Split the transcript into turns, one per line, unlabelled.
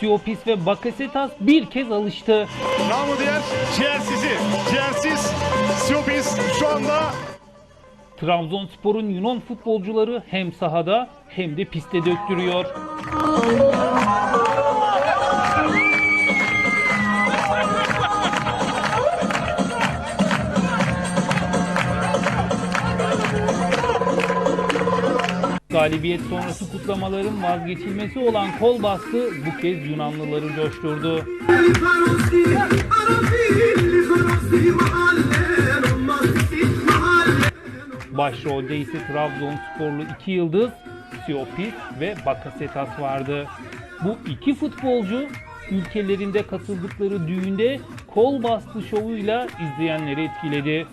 Siopis ve Bakasetas bir kez alıştı.
Namı diğer ciğersizi. Ciğersiz Siopis şu anda
Trabzonspor'un Yunan futbolcuları hem sahada hem de pistte döktürüyor. Galibiyet sonrası kutlamaların vazgeçilmesi olan kol bastı bu kez Yunanlıları coşturdu. Başrolde ise Trabzonsporlu iki yıldız Siopis ve Bakasetas vardı. Bu iki futbolcu ülkelerinde katıldıkları düğünde kol bastı şovuyla izleyenleri etkiledi.